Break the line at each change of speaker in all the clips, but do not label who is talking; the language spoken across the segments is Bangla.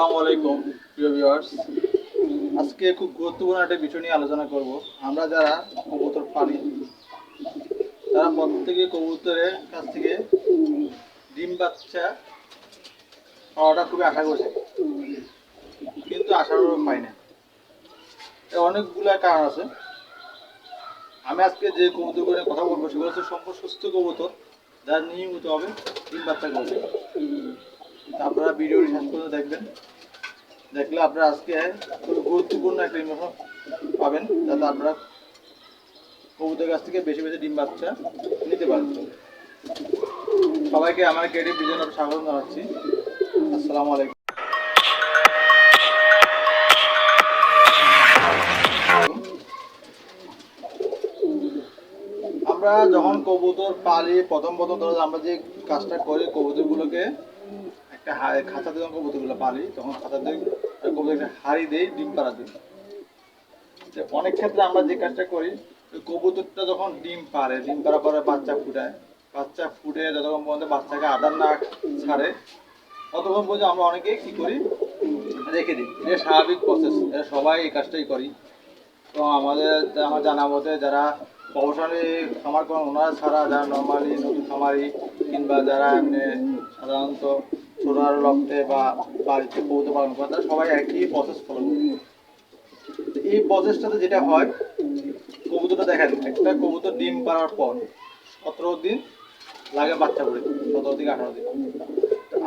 আসসালামু আলাইকুম, প্রিয় ভিউয়ার্স আজকে খুব গুরুত্বপূর্ণ একটা বিষয় নিয়ে আলোচনা করব। আমরা যারা কবুতর তারা প্রত্যেকে কবুতরের কাছ থেকে ডিম বাচ্চা খুবই আশা করছে কিন্তু আশারও পাই না। অনেকগুলো কারণ আছে। আমি আজকে যে কবুতর কথা বলব, সেগুলো হচ্ছে সম্পূর্ণ সুস্থ কবুতর, যারা হবে ডিম বাচ্চা করবে আপনারা ভিডিওটি শেষ পর্যন্ত দেখবেন। দেখলে আপনারা আজকে খুব গুরুত্বপূর্ণ একটা ইনফরমেশন পাবেন, যাতে আপনারা কবুতরের কাছ থেকে বেশি বেশি ডিম বাচ্চা নিতে পারেন। সবাইকে আমার ক্রেডিট বিজন্য স্বাগত জানাচ্ছি। আসসালামু আলাইকুম। আমরা যখন কবুতর পালি, প্রথম প্রথম ধরো আমরা যে কাজটা করি কবুতরগুলোকে একটা খাঁচাতে যখন কবুতরগুলো পালি তখন খাঁচাতে কবুতর একটা হাড়ি দেই ডিম পাড়ার জন্য। তো অনেক ক্ষেত্রে আমরা যে কাজটা করি কবুতরটা যখন ডিম পারে ডিম পাড়ার পরে বাচ্চা ফুটায়, বাচ্চা ফুটে যতক্ষণ পর্যন্ত বাচ্চাকে আদার না ছাড়ে, ততক্ষণ পর্যন্ত আমরা অনেকেই কি করি, রেখে দিই। এটা স্বাভাবিক প্রসেস এটা সবাই এই কাজটাই করি। তো আমাদের আমার জানা মতে যারা প্রফেশনালি খামার করেন, ওনারা ছাড়া যারা নর্মালি নতুন খামারি কিংবা যারা এমনি সাধারণত ছোটার লক্ষ্যে বা বাড়িতে কবুতর পালন করে তারা সবাই একই প্রসেস ফলো করে। এই প্রসেসটাতে যেটা হয়, কবুতরটা দেখেন, একটা কবুতর ডিম পাড়ার পর সতেরো দিন লাগে বাচ্চা পড়ে সতেরো থেকে আঠারো দিন।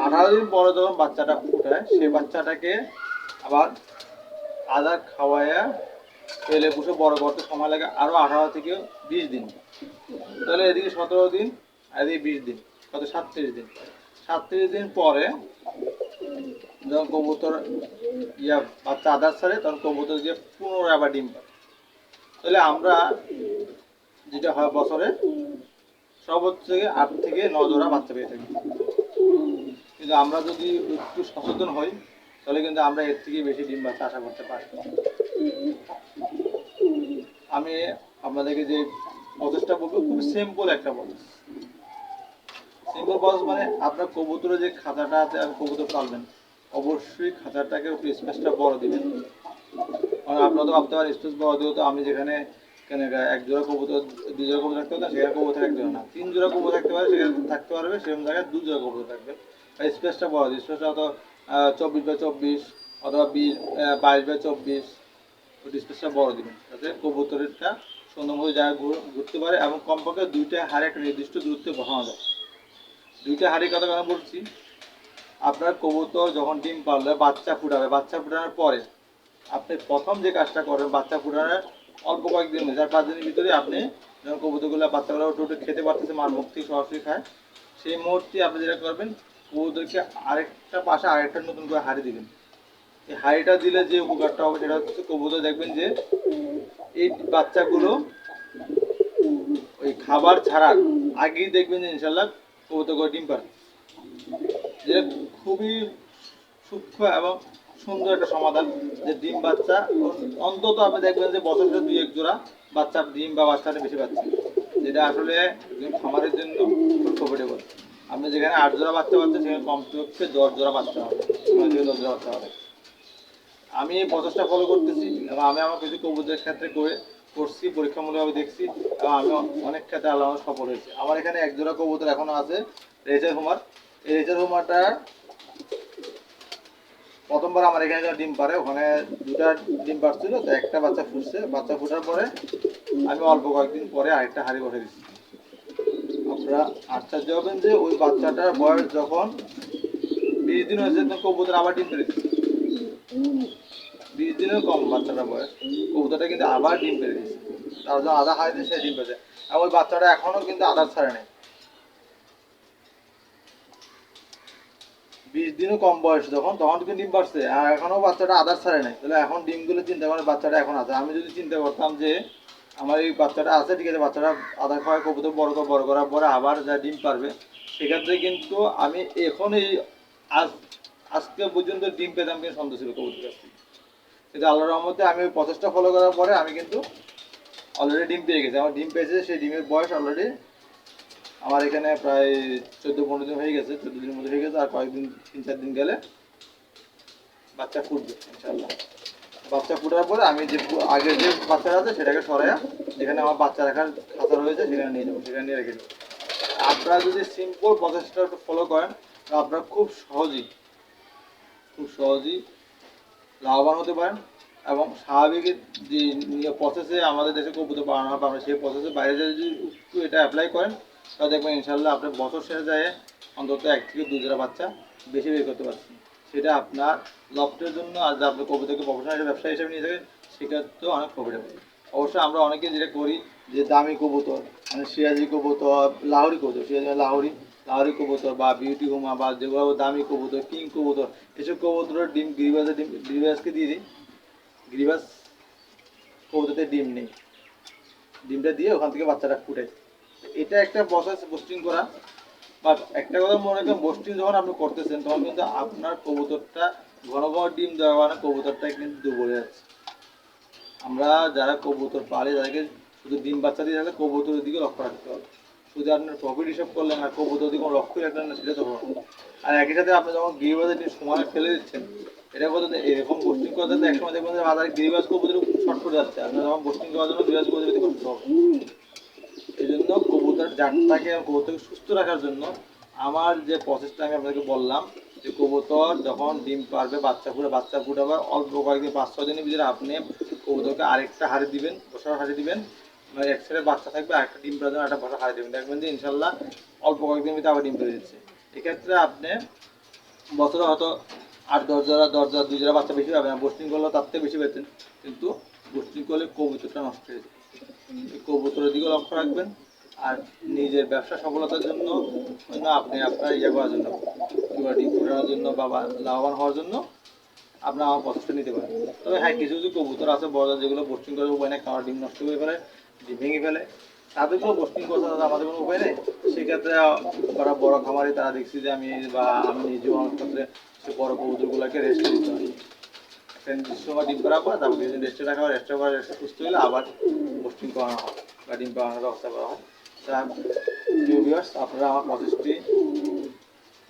আঠারো দিন পরে যখন বাচ্চাটা ফুটায়, সেই বাচ্চাটাকে আবার আদা খাওয়াইয়া তেলে পুষে বড় করতে সময় লাগে আরও আঠারো থেকে বিশ দিন। তাহলে এদিকে সতেরো দিন এদিকে বিশ দিন কত সাতত্রিশ দিন। সাতত্রিশ দিন পরে যখন কবুতর ইয়া বাচ্চা আদার ছাড়ে তখন কবুতর গিয়ে পুনরায় আবার ডিম পারে তাহলে আমরা যেটা হয় বছরে সর্বোচ্চ আট থেকে ন জোড়া বাচ্চা পেয়ে থাকি। কিন্তু আমরা যদি একটু সচেতন হই, তাহলে কিন্তু আমরা এর থেকে বেশি ডিম বাচ্চা আশা করতে পারি। আমি আপনাদেরকে যে প্রসেসটা বলব খুব সিম্পল একটা প্রসেস প্রসেস মানে আপনার কবুতরের যে খাতাটা আছে আর কবুতর পালবেন, অবশ্যই খাতাটাকে স্পেসটা বড় দিবেন। কারণ আপনারা তো স্পেস বড় দিও তো আমি যেখানে কেন এক জোড়া কবুতর, দুই জোড়া কবুতর থাকতে পারে, সেখানে কবুতর এক জোড়া না। তিন জোড়া কবুতর থাকতে পারে, সেখানে থাকতে পারবে, সেরকম জায়গায় দু জোড়া কবুতর থাকবে। আর স্পেসটা বড় দিই স্পেসটা হয়তো চব্বিশ বাই চব্বিশ অথবা বিশ বাইশ বাই চব্বিশ, ওই স্পেসটা বড় দিবেন, যাতে কবুতরেরটা সুন্দর জায়গায় ঘুরতে পারে এবং কমপক্ষে দুইটা হারে একটা নির্দিষ্ট দূরত্বে বসানো যায়। দুইটা হাড়ি কথা কেন বলছি। আপনার কবুতর যখন ডিম পারলে বাচ্চা ফুটাবে, বাচ্চা ফুটানোর পরে আপনি প্রথম যে কাজটা করেন বাচ্চা ফুটানোর অল্প কয়েকদিন, চার পাঁচ দিনের ভিতরে আপনি যখন কবুতরগুলো, বাচ্চাগুলো উঠে উঠে খেতে পারতেছে, মার মুখ থেকে সরাসরি খায়, সেই মুহূর্তে আপনি যেটা করবেন, কবুতরকে আরেকটা পাশে আরেকটা নতুন করে হাড়ি দিবেন। এই হাড়িটা দিলে যে উপকারটা হবে সেটা হচ্ছে কবুতর দেখবেন যে এই বাচ্চাগুলো ওই খাবার ছাড়ার আগেই দেখবেন যে ইনশাল্লাহ কবুতর করে ডিম পারে যেটা খুবই সূক্ষ্ম এবং সুন্দর একটা সমাধান যে ডিম বাচ্চা, অন্তত আপনি দেখবেন যে বছর দুই এক জোড়া বাচ্চা ডিম বা বাচ্চাটা বেশি পাচ্ছে। যেটা আসলে খামারের জন্য খুব প্রফিটেবল আপনি যেখানে আট জোড়া বাচ্চা পাচ্ছেন, সেখানে কমপক্ষে দশ জোড়া বাচ্চা হবে দশ জোড়া বাচ্চা হবে। আমি এই প্রসেসটা ফলো করতেছি এবং আমি আমার কিছু কবুতরের ক্ষেত্রে করে করছি, পরীক্ষামূলকভাবে দেখছি আমি অনেক ক্ষেত্রে আল্লাহ সফল হয়েছে। আমার এখানে এক জোড়া কবুতর এখনও আছে রেচার হুমার এই রেচার হুমারটা প্রথমবার আমার এখানে ডিম পারে ওখানে দুটা ডিম পারছিল তো একটা বাচ্চা ফুটছে। বাচ্চা ফুটার পরে আমি অল্প কয়েকদিন পরে আরেকটা হাড়ি বসে দিচ্ছি। আপনারা আশ্চর্য হবেন যে ওই বাচ্চাটার বয়স যখন বিশ দিন হয়েছে, তখন কবুতর আবার ডিম পেরেছে বিশ দিনের কম, বাচ্চাটার বয়স। কবুতরটা কিন্তু আবার ডিম পেরে দিয়েছে। তার জন্য আধা হাই দিয়ে সে ডিম পেয়েছে আর ওই বাচ্চাটা এখনও কিন্তু আধার ছাড়ে নেই। বিশ দিনও কম বয়স যখন, তখন কিন্তু ডিম পারছে। আর এখনও বাচ্চাটা আধার ছাড়ে নাই। তাহলে এখন ডিমগুলো চিন্তা করে বাচ্চাটা এখন আছে। আমি যদি চিন্তা করতাম যে আমার এই বাচ্চাটা আছে, ঠিক আছে, বাচ্চাটা আধার খাওয়ায় কবুতর বড় বড় করার পরে আবার যা ডিম পারবে, সেক্ষেত্রে কিন্তু আমি এখন এই আজ, আজকে পর্যন্ত ডিম পেতাম কিন্তু সন্দেহ ছিল কবুতর কাছ থেকে। কিন্তু আল্লাহর রহমতে আমি ওই প্রসেসটা ফলো করার পরে আমি কিন্তু অলরেডি ডিম পেয়ে গেছি। আমার ডিম পেয়েছে, সেই ডিমের বয়স অলরেডি আমার এখানে প্রায় চোদ্দ পনেরো দিন হয়ে গেছে, চোদ্দ দিনের মধ্যে হয়ে গেছে, আর কয়েকদিন, তিন চার দিন গেলে বাচ্চা ফুটবে ইনশাল্লাহ বাচ্চা ফুটার পরে আমি যে আগের যে বাচ্চাটা আছে সেটাকে সরাইয়া যেখানে আমার বাচ্চা রাখার খাতা রয়েছে সেখানে নিয়ে যাব, সেখানে নিয়ে রেখে দেবো আপনারা যদি সিম্পল প্রসেসটা একটু ফলো করেন আপনারা খুব সহজেই খুব সহজেই লাভবান হতে পারেন এবং স্বাভাবিক যে প্রসেসে আমাদের দেশে কবুতর পালন হয় বা আমরা সেই প্রসেসে বাইরে যদি একটু এটা অ্যাপ্লাই করেন, তাহলে দেখবেন ইনশাল্লাহ আপনার বছর শেষে যায় অন্তত এক থেকে দু জোড়া বাচ্চা বেশি বের করতে পারছেন। সেটা আপনার লফটের জন্য আর যে আপনি কবুতরকে প্রফেশনাল ব্যবসা হিসেবে নিয়ে থাকেন সেক্ষেত্রেও অনেক প্রফিটেবল অবশ্যই আমরা অনেকে যেটা করি যে দামি কবুতর মানে সিরাজি কবুতর, লাহোরি কবুতর, সিরাজি মানে লাহোরি। লাহোরি কবুতর বা বিউটি হুমা বা যেগুলো দামি কবুতর কিং কবুতর, এসব কবুতরের ডিম গিরিবাজের ডিম, গিরিবাজকে দিয়ে দিই। গিরিবাজ কবুতরতে ডিম নেই। ডিমটা দিয়ে ওখান থেকে বাচ্চাটা ফুটে এটা একটা প্রসেস পোস্টিং করা। বাট একটা কথা মনে রাখবেন পোস্টিং যখন আপনি করতেছেন, তখন কিন্তু আপনার কবুতরটা, ঘন ঘন ডিম দেওয়ার কারণে কবুতরটা কিন্তু দুর্বল হয়ে যাচ্ছে। আমরা যারা কবুতর পালে তাদেরকে শুধু ডিম বাচ্চা দিয়ে থাকলে কবুতরের দিকে লক্ষ্য রাখতে হবে। শুধু আপনার প্রফিট হিসাব করলেন আর কবুতর দিকে কোনো লক্ষ্য রাখলেন না, সেটা তো হবে আর একই সাথে আপনি যখন গিরিবাজের সমানে ফেলে দিচ্ছেন, এটা কথা এরকম পোস্টিং করতে এক সময় দেখবেন যে বাজারে গিরিবাজ কবুতর শর্ট করে যাচ্ছে। আপনার যখন পোস্টিং করার জন্য গিরিবাজ কবুতর দিতে কষ্ট হবে এই জন্য কবুতর জাতটাকে কবুতরকে সুস্থ রাখার জন্য আমার যে প্রসেসটা আমি আপনাদেরকে বললাম, যে কবুতর যখন ডিম পারবে, বাচ্চা ফুটে বাচ্চা ফুটাবার অল্প কয়েকদিন, পাঁচ ছয় দিনের ভিতরে আপনি কবুতরকে আরেকটা হাড়ি দিবেন, বসার হাড়ি দিবেন মানে এক সাইডে বাচ্চা থাকবে, আরেকটা ডিম পাওয়ার জন্য একটা বসার হাড়ি দিবেন। দেখবেন যে ইনশাল্লাহ অল্প কয়েকদিনের ভিতরে আবার ডিম পেয়ে দিচ্ছে। এক্ষেত্রে আপনি বছরে হয়তো আট, দশ জোড়া দশ জোড়া, দুই জোড়া বাচ্চা বেশি পাবেন না বোস্টিং করলেও তার থেকে বেশি পেতেন। কিন্তু বোস্টিং করলে কবুতরটা নষ্ট হয়ে যায়। কবুতরের দিকেও লক্ষ্য রাখবেন। আর নিজের ব্যবসা সফলতার জন্য আপনি আপনার ইয়ে করার জন্য ডিম ফোটানোর জন্য বা লাভবান হওয়ার জন্য আপনার আমার প্রচেষ্টা নিতে পারেন। তবে হ্যাঁ কিছু কিছু কবুতর আছে বড় যেগুলো বোস্টিং করে উপায় নেই খাওয়ার ডিম নষ্ট হয়ে ফেলে ডিম ভেঙে ফেলে তাদেরকেও বোস্টিং করতে হবে আমাদের কোনো উপায় নেই। সেক্ষেত্রে যারা বড় খামারে, তারা দেখছি যে আমি বা আমি নিজেও অনেক ক্ষেত্রে সে বড় কবুতরগুলোকে রেস্ট দিতে হয় সময় ডিম করার পর তারপর কিছুদিন রেস্টে রাখা হয় রেস্টে রেস্টে সুস্থ হলে আবার পোস্টিং করানো হয় বা ডিম পাওয়ানোর ব্যবস্থা করা হয়। তা প্রিয় আপনারা আমার প্রসেসটি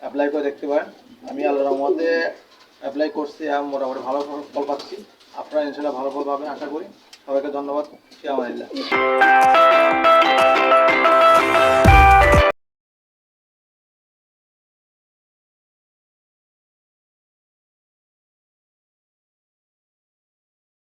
অ্যাপ্লাই করে দেখতে পারেন। আমি আল্লাহ রহমতে অ্যাপ্লাই করছি এবং মোটামুটি ভালো ফল পাচ্ছি। আপনারা ইনশাল্লাহ ভালো ভালো পাবেন আশা করি সবাইকে ধন্যবাদ। আলহামদুলিল্লাহ